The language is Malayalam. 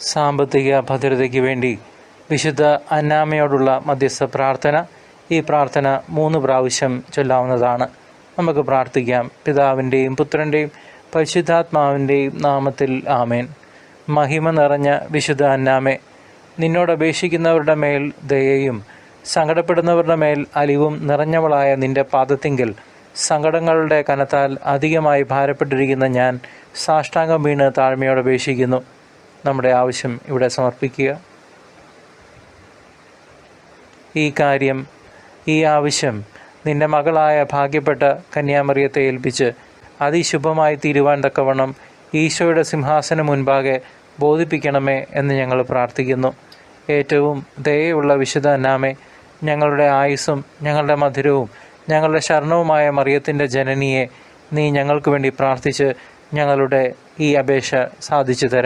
സാമ്പത്തിക ഭദ്രതയ്ക്ക് വേണ്ടി വിശുദ്ധ അന്നാമയോടുള്ള മധ്യസ്ഥ പ്രാർത്ഥന ഈ പ്രാർത്ഥന മൂന്ന് പ്രാവശ്യം ചൊല്ലാവുന്നതാണ്. നമുക്ക് പ്രാർത്ഥിക്കാം. പിതാവിന്റെയും പുത്രന്റെയും പരിശുദ്ധാത്മാവിന്റെയും നാമത്തിൽ ആമേൻ. മഹിമ നിറഞ്ഞ വിശുദ്ധ അന്നാമേ നിന്നോട് അപേക്ഷിക്കുന്നവരുടെ മേൽ ദയയും സങ്കടപ്പെടുന്നവരുടെ മേൽ അലിവും നിറഞ്ഞവളായ നിന്റെ പാദത്തിങ്കിൽ സങ്കടങ്ങളുടെ കനത്താൽ അധികമായി ഭാരപ്പെട്ടിരിക്കുന്ന ഞാൻ സാഷ്ടാംഗം വീണ് താഴ്മയോടെ അപേക്ഷിക്കുന്നു. നമ്മുടെ ആവശ്യം ഇവിടെ സമർപ്പിക്കുക. ഈ കാര്യം ഈ ആവശ്യം നിന്റെ മകളായ ഭാഗ്യപ്പെട്ട കന്യാമറിയത്തെ ഏൽപ്പിച്ച് അതിശുഭമായി തീരുവാൻ തക്കവണ്ണം ഈശോയുടെ സിംഹാസന മുൻപാകെ ബോധിപ്പിക്കണമേ എന്ന് ഞങ്ങൾ പ്രാർത്ഥിക്കുന്നു. ഏറ്റവും ദയയുള്ള വിശുദ്ധ അന്നാമേ ഞങ്ങളുടെ ആയുസ്സും ഞങ്ങളുടെ മധുരവും ഞങ്ങളുടെ ശരണവുമായ മറിയത്തിന്റെ ജനനിയെ നീ ഞങ്ങൾക്ക് വേണ്ടി പ്രാർത്ഥിച്ച് ഞങ്ങളുടെ ഈ അപേക്ഷ സാധിച്ചു തരണം